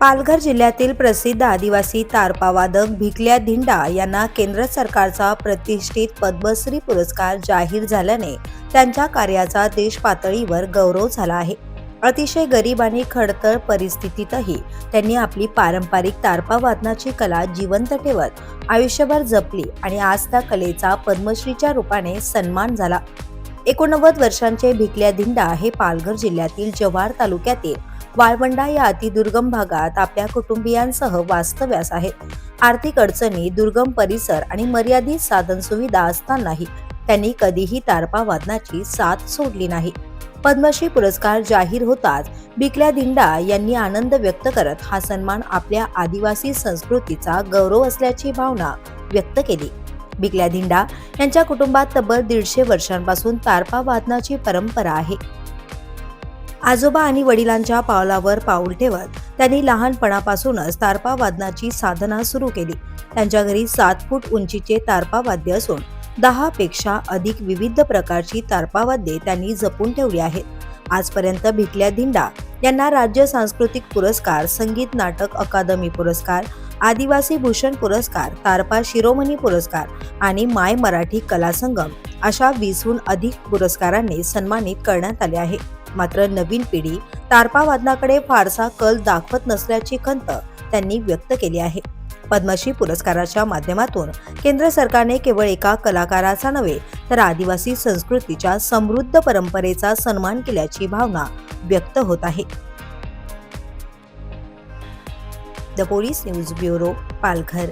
पालघर जिल्ह्यातील प्रसिद्ध आदिवासी तारपावादक भिकल्या धिंडा यांना केंद्र सरकारचा प्रतिष्ठित पद्मश्री पुरस्कार जाहीर झाल्याने त्यांच्या कार्याचा देश पातळीवर गौरव झाला आहे. अतिशय गरीब आणि खडतर परिस्थितीतही त्यांनी आपली पारंपरिक तारपा वादनाची कला जिवंत ठेवत आयुष्यभर जपली आणि आज त्या कलेचा पद्मश्रीच्या रूपाने सन्मान झाला. एकोणनव्वद वर्षांचे भिकल्या धिंडा हे पालघर जिल्ह्यातील जव्हार तालुक्यातील वाळवंडा या अतिदुर्गम भागात आपल्या कुटुंबियांसह वास्तव्यास आहेत आर्थिक अडचणी दुर्गम परिसर आणि मर्यादित साधनसुविधा असतानाही त्यांनी कधीही तारपा वादनाची साथ सोडली नाही. पद्मश्री पुरस्कार जाहीर होताच बिकल्या धिंडा यांनी आनंद व्यक्त करत हा सन्मान आपल्या आदिवासी संस्कृतीचा गौरव असल्याची भावना व्यक्त केली. बिकल्या धिंडा यांच्या कुटुंबात तब्बल दीडशे वर्षांपासून तारपा वादनाची परंपरा आहे. आजोबा आणि वडिलांच्या पावलावर पाऊल ठेवत त्यांनी लहानपणापासूनच तारपा वादनाची साधना सुरू केली. त्यांच्या घरी सात फूट उंचीचे तारपा वाद्य असून दहा पेक्षा अधिक विविध प्रकारची तारपा वाद्ये त्यांनी जपून ठेवली आहेत. आजपर्यंत भिकल्या धिंडा यांना राज्य सांस्कृतिक पुरस्कार संगीत नाटक अकादमी पुरस्कार आदिवासी भूषण पुरस्कार तारपा शिरोमणी पुरस्कार आणि माय मराठी कला संगम अशा वीसहून अधिक पुरस्कारांनी सन्मानित करण्यात आले आहे. मात्र नवीन पिढी तारपा वादनाकडे फारसा कल दाखवत नसल्याची खंत त्यांनी व्यक्त केली आहे. पद्मश्री पुरस्काराच्या माध्यमातून केंद्र सरकारने केवळ एका कलाकाराचा नव्हे तर आदिवासी संस्कृतीच्या समृद्ध परंपरेचा सन्मान केल्याची भावना व्यक्त होत आहे. The police news bureau Palghar.